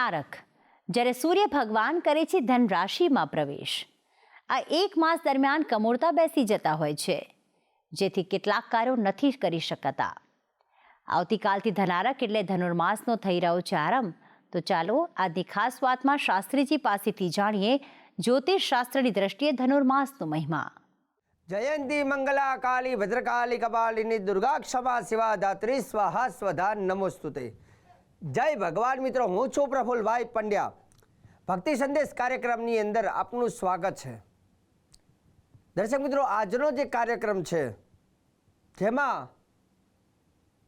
ધનારક જ્યારે સૂર્ય ભગવાન કરે છે ધન રાશિમાં પ્રવેશ. આ એક માસ દરમિયાન કમોળતા બેસી જતા હોય છે, જેથી કેટલાક કાર્યો નથી કરી શકાતા. આવતીકાલથી ધનારક એટલે ધનુર્માસનો થઈ રહ્યો છે આરંભ. તો ચાલો આજની ખાસ વાતમાં શાસ્ત્રીજી પાસેથી જાણીએ જ્યોતિષ શાસ્ત્રની દ્રષ્ટિએ ધનુર્માસનો મહિમા. જયંતી મંગલા કાલી ભદ્રકાલી કપાલિની દુર્ગા ક્ષમા શિવા દાત્રી સ્વાહા સ્વધા નમોસ્તુતે. જય ભગવાન મિત્રો, હું છું પ્રફુલભાઈ પંડ્યા. ભક્તિ સંદેશ કાર્યક્રમની અંદર આપનું સ્વાગત છે. દર્શક મિત્રો, આજનો જે કાર્યક્રમ છે, જેમાં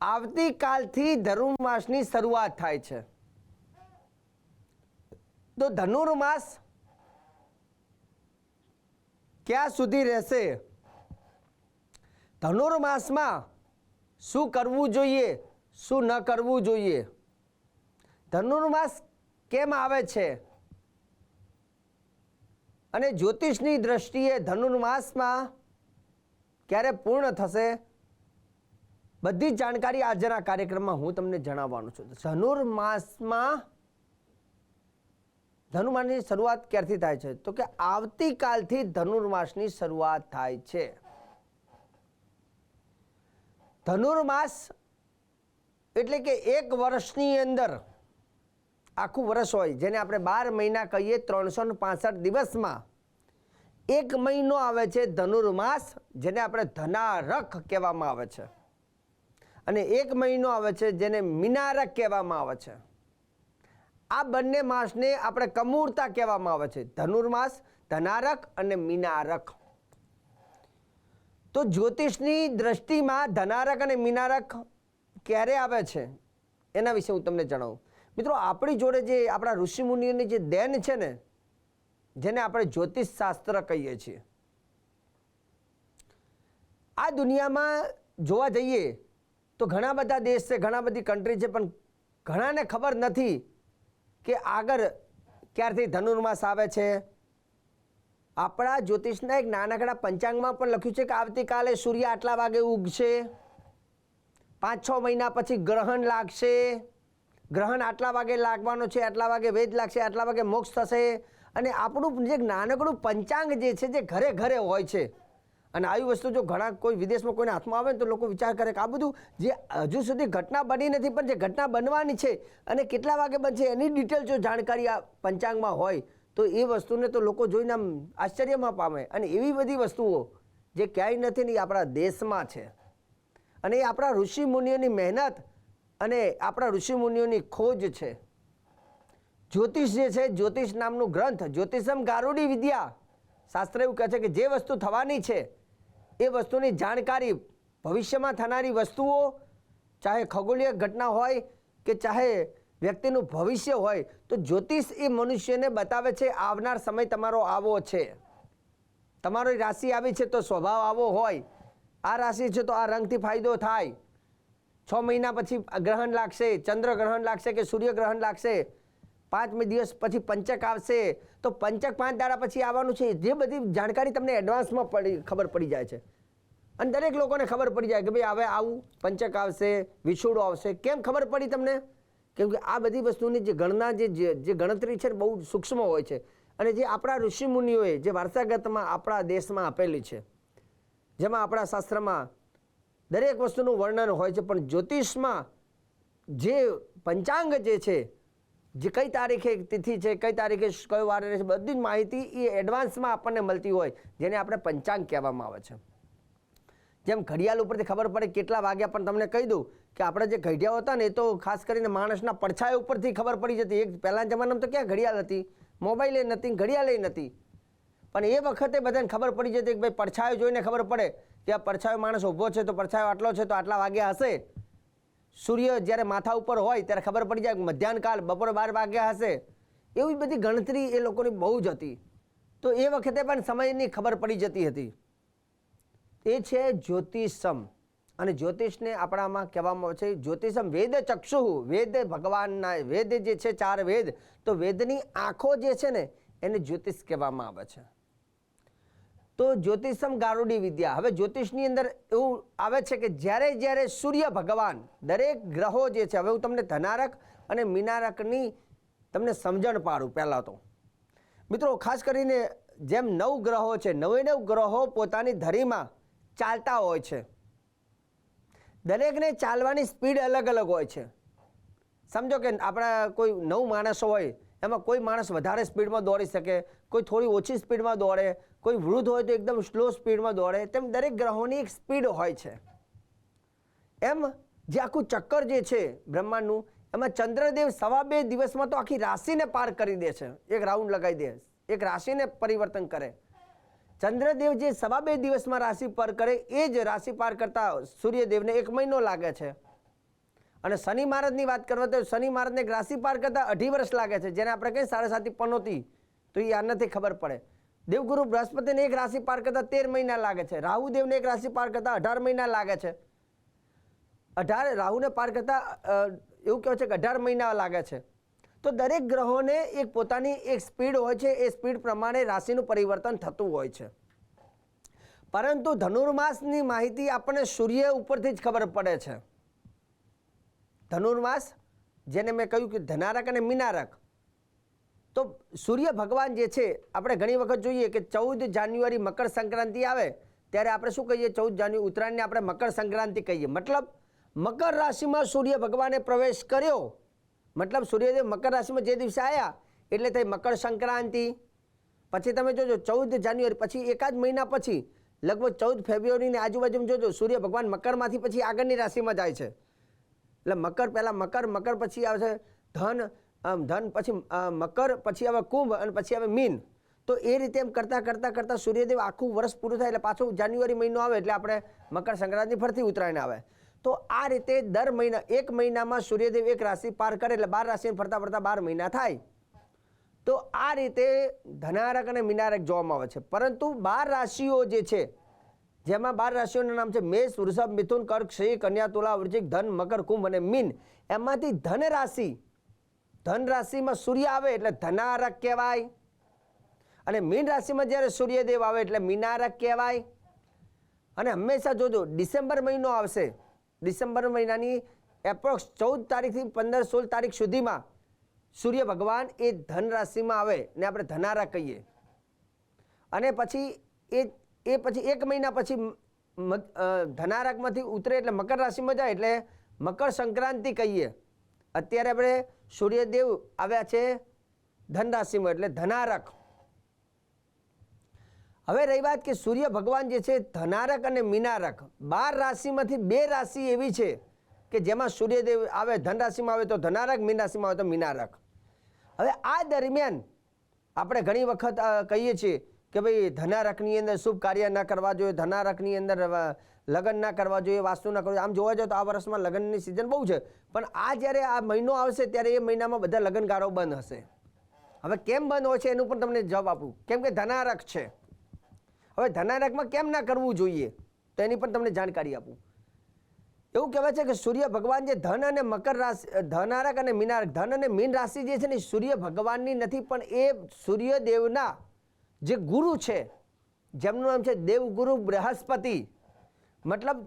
આવતીકાલથી ધનુર્માસની શરૂઆત થાય છે. તો ધનુર્માસ ક્યાં સુધી રહેશે? ધનુર્માસમાં શું કરવું જોઈએ, શું ન કરવું જોઈએ? ધનુર્માસ કેમ આવે છે? અને જ્યોતિષની દ્રષ્ટિએ ધનુર્માસમાં ક્યારે પૂર્ણ થશે? બધી જાણકારી આજના કાર્યક્રમમાં હું તમને જણાવવાનું છું. ધનુર્માસમાં ધનુર્માસની શરૂઆત ક્યારથી થાય છે? તો કે આવતીકાલથી ધનુર્માસની શરૂઆત થાય છે. ધનુર્માસ એટલે કે એક વર્ષની અંદર આખું વર્ષ હોય, જેને આપણે બાર મહિના કહીએ ત્રણસો પાસઠ દિવસમાં. એક મહિનો આવે છે ધનુર્માસ, જેને આપણે ધનારક કહેવામાં આવે છે. અને એક મહિનો આવે છે જેને મિનારક કહેવામાં આવે છે. આ બંને માસને આપણે કમૂરતા કહેવામાં આવે છે. ધનુર્માસ, ધનારક અને મિનારક. તો જ્યોતિષની દ્રષ્ટિમાં ધનારક અને મિનારક ક્યારે આવે છે? એના વિશે હું તમને જણાવું. મિત્રો, આપણી જોડે જે આપણા ઋષિમુનિઓની જે દેન છે ને, જેને આપણે જ્યોતિષ શાસ્ત્ર કહીએ છીએ, આ દુનિયામાં જોવા જઈએ તો ઘણા બધા દેશ છે, ઘણા બધી કન્ટ્રી છે, પણ ઘણાને ખબર નથી કે આગળ ક્યારથી ધનુર્માસ આવે છે. આપણા જ્યોતિષના એક નાનકડા પંચાંગમાં પણ લખ્યું છે કે આવતીકાલે સૂર્ય આટલા વાગે ઉગશે પાંચ છ મહિના પછી ગ્રહણ લાગશે. ગ્રહણ આટલા વાગે લાગવાનો છે, આટલા વાગે વેદ લાગશે, આટલા વાગે મોક્ષ થશે. અને આપણું જે નાનકડું પંચાંગ જે છે, જે ઘરે ઘરે હોય છે. અને આવી વસ્તુ જો ઘણા કોઈ વિદેશમાં કોઈને હાથમાં આવે ને તો લોકો વિચાર કરે કે આ બધું જે હજુ સુધી ઘટના બની નથી, પણ જે ઘટના બનવાની છે અને કેટલા વાગે બનશે એની ડિટેલ જો જાણકારી આ પંચાંગમાં હોય, તો એ વસ્તુને તો લોકો જોઈને આમ આશ્ચર્યમાં પામે. અને એવી બધી વસ્તુઓ જે ક્યાંય નથી ને એ આપણા દેશમાં છે. અને એ આપણા ઋષિ મુનિઓની મહેનત અને આપણા ઋષિ મુનિઓની ખોજ છે. જ્યોતિષ જે છે, જ્યોતિષ નામનું ગ્રંથ, જ્યોતિષમ ગારુડી વિદ્યા. શાસ્ત્ર એવું કહે છે કે જે વસ્તુ થવાની છે, એ વસ્તુની જાણકારી ભવિષ્યમાં થનારી વસ્તુઓ, ચાહે ખગોળીય ઘટના હોય કે ચાહે વ્યક્તિનું ભવિષ્ય હોય, તો જ્યોતિષ એ મનુષ્યને બતાવે છે, આવનાર સમય તમારો આવો છે. તમારી રાશિ આવી છે તો સ્વભાવ આવો હોય. આ રાશિ છે તો આ રંગથી ફાયદો થાય. છ મહિના પછી ગ્રહણ લાગશે, ચંદ્ર ગ્રહણ લાગશે કે સૂર્ય ગ્રહણ લાગશે? પાંચમી દિવસ પછી પંચક આવશે. તો પંચક પાંચ દાડા પછી આવવાનું છે. જે બધી જાણકારી તમને એડવાન્સમાં પડી, ખબર પડી જાય છે. અને દરેક લોકોને ખબર પડી જાય કે ભાઈ હવે આવું, પંચક આવશે, વિછોડો આવશે. કેમ ખબર પડી તમને? કેમ કે આ બધી વસ્તુની જે ગણના, જે જે ગણતરી છે બહુ સૂક્ષ્મ હોય છે. અને જે આપણા ઋષિમુનિઓએ જે વારસાગતમાં આપણા દેશમાં આપેલી છે, જેમાં આપણા શાસ્ત્રમાં દરેક વસ્તુનું વર્ણન હોય છે, પણ જ્યોતિષમાં જે પંચાંગ જે છે, જે કઈ તારીખે તિથિ છે, કઈ તારીખે કયો વાર રહેશે બધી જ માહિતી એ એડવાન્સમાં આપણને મળતી હોય, જેને આપણે પંચાંગ કહેવામાં આવે છે. જેમ ઘડિયાળ ઉપરથી ખબર પડે કેટલા વાગ્યા, પણ તમને કહી દઉં કે આપણે જે ઘડિયાળ હતા ને, એ તો ખાસ કરીને માણસના પડછાયા ઉપરથી ખબર પડી જતી. એક પહેલાંના જમાનામાં તો ક્યાં ઘડિયાળ હતી? મોબાઈલે નથી ઘડિયાળે નથી પણ એ વખતે બધાને ખબર પડી જતી કે ભાઈ, પડછાયો જોઈને ખબર પડે. કે આ પડછાયો માણસ ઊભો છે તો પડછાયો આટલો છે તો આટલા વાગ્યા હશે? સૂર્ય જ્યારે માથા ઉપર હોય ત્યારે ખબર પડી જાય મધ્યાહનકાલ બપોરે બાર વાગ્યા હશે. એવી બધી ગણતરી એ લોકોની બહુ જ હતી. તો એ વખતે પણ સમયની ખબર પડી જતી હતી. એ છે જ્યોતિષમ. અને જ્યોતિષને આપણામાં કહેવામાં આવે છે જ્યોતિષમ વેદ ચક્ષુ. વેદ ભગવાનના, વેદ જે છે ચાર વેદ, તો વેદની આંખો જે છે ને એને જ્યોતિષ કહેવામાં આવે છે. તો જ્યોતિષમ ગારુડી વિદ્યા. હવે જ્યોતિષની અંદર એવું આવે છે કે જ્યારે જ્યારે સૂર્ય ભગવાન દરેક ગ્રહો જે છે, હવે હું તમને ધનારક અને મીનારકની તમને સમજણ પાડું પહેલાં તો. મિત્રો, ખાસ કરીને જેમ નવ ગ્રહો છે, નવે નવ ગ્રહો પોતાની ધરીમાં ચાલતા હોય છે. દરેકને ચાલવાની સ્પીડ અલગ અલગ હોય છે. સમજો કે આપણા કોઈ નવ માણસો હોય, એમાં કોઈ માણસ વધારે સ્પીડમાં દોડી શકે, કોઈ થોડી ઓછી સ્પીડમાં દોડે કોઈ વૃદ્ધ હોય તો એકદમ સ્લો સ્પીડમાં દોડે. તેમ દરેક ગ્રહોની એક સ્પીડ હોય છે. એમ જે આખું ચક્કર જે છે બ્રહ્માંડનું, એમાં ચંદ્રદેવ સવા બે દિવસમાં તો આખી રાશિને પાર કરી દે છે. એક રાઉન્ડ લગાવી દે. એક રાશિને પરિવર્તન કરે. ચંદ્રદેવ જે સવા બે દિવસમાં રાશિ પાર કરે, એ જ રાશિ પાર કરતા સૂર્યદેવને એક મહિનો લાગે છે. અને શનિ મહારાજની વાત કરવા તો શનિ મહારાજને રાશિ પાર કરતા અઢી વર્ષ લાગે છે. જેને આપણે કહીએ સાડા સાતી પનોતી તો એ આનાથી ખબર પડે. દેવગુરુ બૃહસ્પતિને એક રાશિ પાર કરતા તેર મહિના લાગે છે. રાહુદેવને એક રાશિ પાર કરતા અઢાર મહિના લાગે છે. અઢાર રાહુને પાર કરતા એવું કહેવાય છે કે અઢાર મહિના લાગે છે. તો દરેક ગ્રહોને એક પોતાની એક સ્પીડ હોય છે. એ સ્પીડ પ્રમાણે રાશિનું પરિવર્તન થતું હોય છે. પરંતુ ધનુર્માસની માહિતી આપણને સૂર્ય ઉપરથી જ ખબર પડે છે. ધનુર્માસ, જેને મેં કહ્યું કે ધનારક અને મીનારક તો સૂર્ય ભગવાન જે છે, આપણે ઘણી વખત જોઈએ કે ચૌદ જાન્યુઆરી મકર સંક્રાંતિ આવે, ત્યારે આપણે શું કહીએ? ચૌદ જાન્યુઆરી ઉત્તરાયણને આપણે મકર સંક્રાંતિ કહીએ. મતલબ, મકર રાશિમાં સૂર્ય ભગવાને પ્રવેશ કર્યો. મતલબ, સૂર્યદેવ મકર રાશિમાં જે દિવસે આવ્યા એટલે થઈ મકર સંક્રાંતિ. પછી તમે જોજો, ચૌદ જાન્યુઆરી, પછી એકાદ મહિના પછી, લગભગ ચૌદ ફેબ્રુઆરીની આજુબાજુમાં જોજો, સૂર્ય ભગવાન મકરમાંથી પછી આગળની રાશિમાં જાય છે. એટલે મકર પહેલાં મકર મકર પછી આવે છે, ધન આમ ધન, પછી મકર, પછી આવે કુંભ અને પછી આવે મીન. તો એ રીતે એમ કરતાં કરતાં કરતાં સૂર્યદેવ આખું વર્ષ પૂરું થાય એટલે પાછું જાન્યુઆરી મહિનો આવે એટલે આપણે મકર સંક્રાંતિ ફરતી ઉત્તરાયણ આવે. તો આ રીતે દર મહિના, એક મહિનામાં સૂર્યદેવ એક રાશિ પાર કરે એટલે બાર રાશિને ફરતા ફરતા બાર મહિના થાય. તો આ રીતે ધનારક અને મિનારક જોવામાં આવે છે. પરંતુ બાર રાશિઓ જે છે, જેમાં બાર રાશિઓનું નામ છે મેષ, વૃષભ, મિથુન, કર્ક શ્રી કન્યા, તુલા, વૃશ્ચિક, ધન, મકર, કુંભ અને મીન, એમાંથી ધન રાશિ ધન રાશિમાં સૂર્ય આવે એટલે ધનારક કહેવાય. અને મીન રાશિમાં જ્યારે સૂર્યદેવ આવે એટલે મીનારક કહેવાય. અને હંમેશા જોજો, ડિસેમ્બર મહિનો આવશે. ડિસેમ્બર મહિનાની એપ્રોક્સ ચૌદ તારીખથી પંદર સોળ તારીખ સુધીમાં સૂર્ય ભગવાન એ ધન રાશિમાં આવે ને આપણે ધનારા કહીએ. અને પછી એ એ પછી એક મહિના પછી ધનારકમાંથી ઉતરે એટલે મકર રાશિમાં જાય એટલે મકર સંક્રાંતિ કહીએ. અત્યારે આપણે સૂર્યદેવ આવ્યા છે ધનરાશિમાં, એટલે ધનારક. હવે રહી વાત કે સૂર્ય ભગવાન જે છે, ધનારક અને મીનારક. બાર રાશિમાંથી બે રાશિ એવી છે કે જેમાં સૂર્યદેવ આવે, ધનરાશિમાં આવે તો ધનારક મીન રાશિમાં આવે તો મીનારક. હવે આ દરમિયાન આપણે ઘણી વખત કહીએ છીએ કે ભાઈ ધનારકની અંદર શુભ કાર્ય ન કરવા જોઈએ, ધનારકની અંદર લગ્ન ના કરવા જોઈએ, વાસ્તુ ના કરવું આમ જોવા જાવ તો આ વર્ષમાં લગ્નની સિઝન બહુ છે. પણ આ જ્યારે આ મહિનો આવશે ત્યારે એ મહિનામાં બધા લગ્નગાળો બંધ હશે. હવે કેમ બંધ હોય છે એનું પણ તમને જવાબ આપું. કેમ કે ધનારક છે. હવે ધનારકમાં કેમ ના કરવું જોઈએ તો એની પણ તમને જાણકારી આપું. એવું કહેવાય છે કે સૂર્ય ભગવાન જે ધન અને મકર રાશિ ધનારક અને મીનારક, ધન અને મીન રાશિ જે છે ને સૂર્ય ભગવાનની નથી, પણ એ સૂર્યદેવના જે ગુરુ છે, જેમનું નામ છે દેવગુરુ બૃહસ્પતિ મતલબ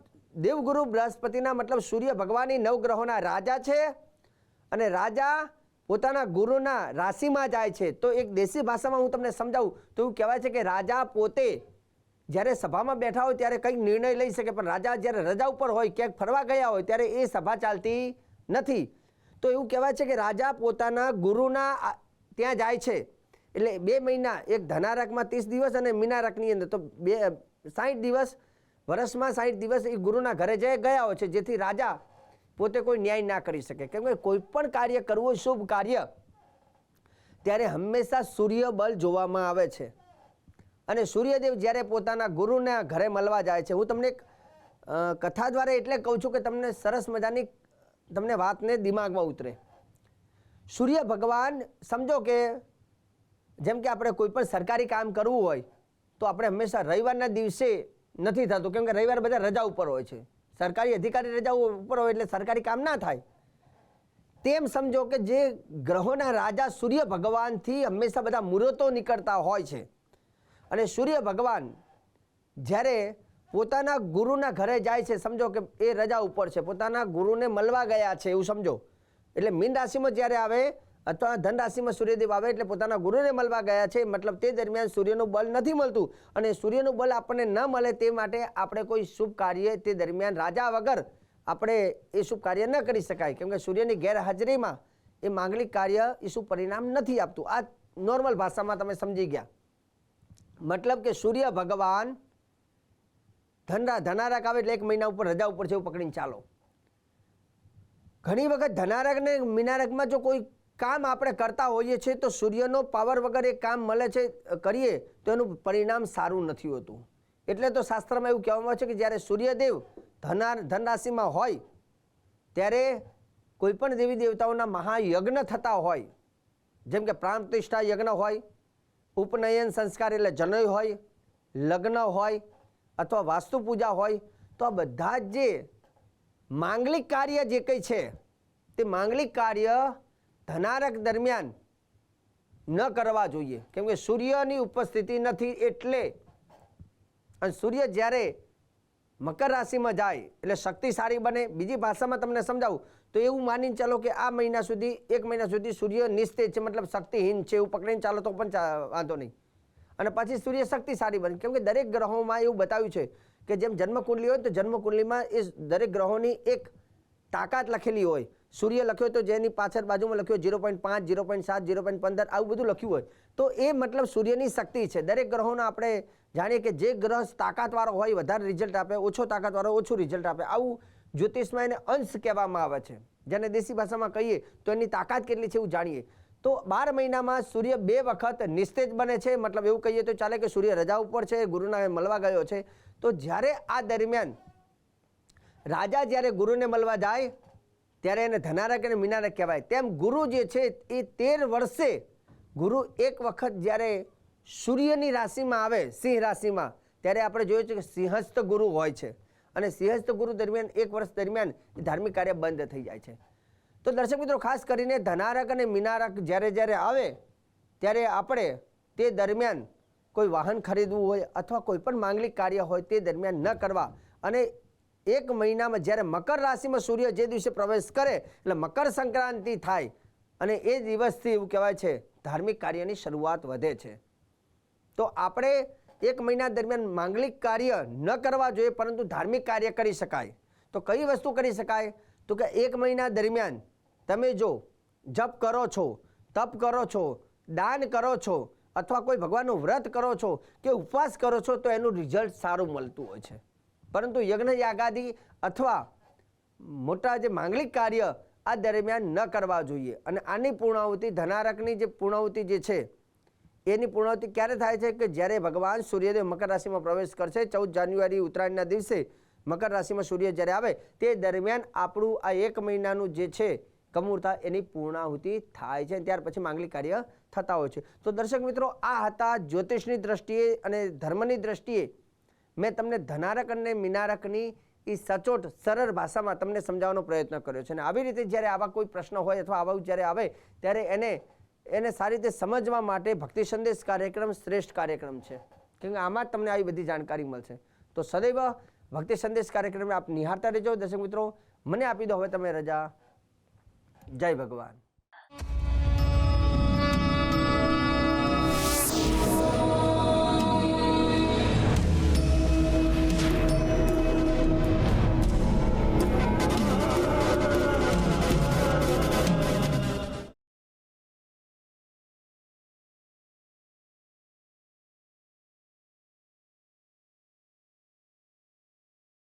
દેવગુરુ બૃહસ્પતિના મતલબ સૂર્ય ભગવાનની નવગ્રહોના રાજા છે અને રાજા પોતાના ગુરુના રાશિમાં જાય છે. તો એક દેશી ભાષામાં હું તમને સમજાવું તો એવું કહેવાય છે કે રાજા પોતે જ્યારે સભામાં બેઠા હોય ત્યારે કંઈક નિર્ણય લઈ શકે, પણ રાજા જ્યારે રજા ઉપર હોય, ક્યાંક ફરવા ગયા હોય ત્યારે એ સભા ચાલતી નથી. તો એવું કહેવાય છે કે રાજા પોતાના ગુરુના ત્યાં જાય છે. એટલે બે મહિના, એક ધનારકમાં ત્રીસ દિવસ અને મીનારકની અંદર. તો બે સાઠ દિવસ વર્ષમાં સાઠ દિવસ એ ગુરુના ઘરે જઈ ગયા હોય છે, જેથી રાજા પોતે કોઈ ન્યાય ના કરી શકે. કેમ કે કોઈ પણ કાર્ય કરવું શુભ કાર્ય, ત્યારે હંમેશા સૂર્ય બળ જોવામાં આવે છે. અને સૂર્યદેવ જ્યારે પોતાના ગુરુના ઘરે મળવા જાય છે, હું તમને કથા દ્વારા એટલે કહું છું કે તમને સરસ મજાની તમને વાતને દિમાગમાં ઉતરે. સૂર્ય ભગવાન સમજો કે જેમ કે આપણે કોઈ પણ સરકારી કામ કરવું હોય, તો આપણે હંમેશા રવિવારના દિવસે નથી થતું, કેમ કે રવિવાર બધા રજા ઉપર હોય છે. સરકારી અધિકારી રજા ઉપર હોય એટલે સરકારી કામ ના થાય. તેમ સમજો કે જે ગ્રહોના રાજા સૂર્ય ભગવાનથી હંમેશા બધા મુહૂર્તો નીકળતા હોય છે. અને સૂર્ય ભગવાન જ્યારે પોતાના ગુરુના ઘરે જાય છે, સમજો કે એ રજા ઉપર છે. પોતાના ગુરુને મળવા ગયા છે, એવું સમજો. એટલે મીન રાશિમાં જ્યારે આવે અથવા ધનરાશિમાં સૂર્યદેવ આવે એટલે પોતાના ગુરુને મળવા ગયા છે. મતલબ તે દરમિયાન સૂર્યનું બળ નથી મળતું અને સૂર્યનું બળ આપણને ન મળે તે માટે આપણે કોઈ શુભ કાર્ય તે દરમિયાન રાજા વગર આપણે એ શુભ કાર્ય ન કરી શકાય. કેમ કે સૂર્યની ગેરહાજરીમાં એ માંગલિક કાર્ય એ શુભ પરિણામ નથી આપતું. આ નોર્મલ ભાષામાં તમે સમજી ગયા. મતલબ કે સૂર્ય ભગવાન ધનરા ધનારક આવે એટલે એક મહિના ઉપર રજા ઉપર છે એવું પકડીને ચાલો. ઘણી વખત ધનારક ને મીનારકમાં જો કોઈ કામ આપણે કરતા હોઈએ છીએ તો સૂર્યનો પાવર વગર એ કામ મળે છે, કરીએ, તો એનું પરિણામ સારું નથી હોતું. એટલે તો શાસ્ત્રમાં એવું કહેવામાં આવે છે કે જ્યારે સૂર્યદેવ ધના ધનરાશિમાં હોય, ત્યારે કોઈપણ દેવી દેવતાઓના મહાયજ્ઞ થતા હોય, જેમ કે પ્રાણ પ્રતિષ્ઠા યજ્ઞ હોય, ઉપનયન સંસ્કાર એટલે જનય હોય, લગ્ન હોય, અથવા વાસ્તુ પૂજા હોય, તો આ બધા જ જે માંગલિક કાર્ય જે કંઈ છે, તે માંગલિક કાર્ય ધનારક દરમિયાન ન કરવા જોઈએ. કેમ કે સૂર્યની ઉપસ્થિતિ નથી એટલે અને સૂર્ય જ્યારે મકર રાશિમાં જાય એટલે શક્તિશાળી બને. બીજી ભાષામાં તમને સમજાવું તો એવું માનીને ચાલો કે આ મહિના સુધી, એક મહિના સુધી સૂર્ય નિસ્તેજ છે, મતલબ શક્તિહીન છે એવું પકડીને ચાલો તો પણ વાંધો નહીં. અને પછી સૂર્ય શક્તિશાળી બને. કેમ કે દરેક ગ્રહોમાં એવું બતાવ્યું છે કે જેમ જન્મકુંડલી હોય તો જન્મકુંડલીમાં એ દરેક ગ્રહોની એક તાકાત લખેલી હોય, સૂર્ય લખ્યો તો જેની પાછળ બાજુમાં લખ્યો ઝીરો પોઈન્ટ પાંચ, ઝીરો પોઈન્ટ સાત, ઝીરો પોઈન્ટ પંદર, આવું બધું લખ્યું હોય. તો એ મતલબ સૂર્યની શક્તિ છે. દરેક ગ્રહોના આપણે જાણીએ કે જે ગ્રહ તાકાતવાળો હોય, વધારે રિઝલ્ટ આપે, ઓછો તાકાતવાળો, ઓછું રિઝલ્ટ આપે, આવું જ્યોતિષમાં એને અંશ કહેવામાં આવે છે. જેને દેશી ભાષામાં કહીએ તો એની તાકાત કેટલી છે એવું જાણીએ. તો બાર મહિનામાં સૂર્ય બે વખત નિસ્તેજ બને છે. મતલબ એવું કહીએ તો ચાલે કે સૂર્ય રજા ઉપર છે ગુરુના મળવા ગયો છે. તો જ્યારે આ દરમિયાન રાજા જ્યારે ગુરુને મળવા જાય, ત્યારે એને ધનારક અને મીનારક કહેવાય. તેમ ગુરુ જે છે, એ તેર વર્ષે ગુરુ એક વખત જ્યારે સૂર્યની રાશિમાં આવે, સિંહ રાશિમાં, ત્યારે આપણે જોયું છે કે સિંહસ્થ ગુરુ હોય છે. અને સિંહસ્થ ગુરુ દરમિયાન એક વર્ષ દરમિયાન ધાર્મિક કાર્ય બંધ થઈ જાય છે. તો દર્શક મિત્રો, ખાસ કરીને ધનારક અને મિનારક જ્યારે જ્યારે આવે, ત્યારે આપણે તે દરમિયાન કોઈ વાહન ખરીદવું હોય અથવા કોઈ પણ માંગલિક કાર્ય હોય તે દરમિયાન ન કરવા. અને એક મહિનામાં જ્યારે મકર રાશિમાં સૂર્ય જે દિવસે પ્રવેશ કરે, એટલે મકર સંક્રાંતિ થાય અને એ દિવસથી એવું કહેવાય છે, ધાર્મિક કાર્યની શરૂઆત વધે છે. તો આપણે એક મહિના દરમિયાન માંગલિક કાર્ય ન કરવા જોઈએ, પરંતુ ધાર્મિક કાર્ય કરી શકાય. તો કઈ વસ્તુ કરી શકાય? તો કે એક મહિના દરમિયાન તમે જો જપ કરો છો, તપ કરો છો, દાન કરો છો, અથવા કોઈ ભગવાનનું વ્રત કરો છો કે ઉપવાસ કરો છો, તો એનું રિઝલ્ટ સારું મળતું હોય છે. પરંતુ યજ્ઞ યાગાદી અથવા મોટા જે માંગલિક કાર્ય આ દરમિયાન ન કરવા જોઈએ. અને આની પૂર્ણાહુતિ ધનારકની જે પૂર્ણાહુતિ જે છે, એની પૂર્ણાહુતિ ક્યારે થાય છે કે જ્યારે ભગવાન સૂર્યદેવ મકર રાશિમાં પ્રવેશ કરશે, ચૌદ જાન્યુઆરી ઉત્તરાયણના દિવસે મકર રાશિમાં સૂર્ય જ્યારે આવે, તે દરમિયાન આપણું આ એક મહિનાનું જે છે કમૂરતા એની પૂર્ણાહુતિ થાય છે ત્યાર પછી માંગલિક કાર્ય થતા હોય છે. તો દર્શક મિત્રો, આ હતા જ્યોતિષની દ્રષ્ટિએ અને ધર્મની દ્રષ્ટિએ મેં તમને ધનારક અને મિનારકની એ સચોટ, સરળ ભાષામાં તમને સમજાવવાનો પ્રયત્ન કર્યો છે. અને આવી રીતે જ્યારે આવા કોઈ પ્રશ્ન હોય અથવા આવા જ્યારે આવે, ત્યારે એને એને સારી રીતે સમજવા માટે ભક્તિ સંદેશ કાર્યક્રમ શ્રેષ્ઠ કાર્યક્રમ છે. કેમ કે આમાં જ તમને આવી બધી જાણકારી મળશે. તો સદૈવ ભક્તિ સંદેશ કાર્યક્રમને આપ નિહાળતા રહેજો. દર્શક મિત્રો, મને આપી દો હવે તમે રજા. જય ભગવાન.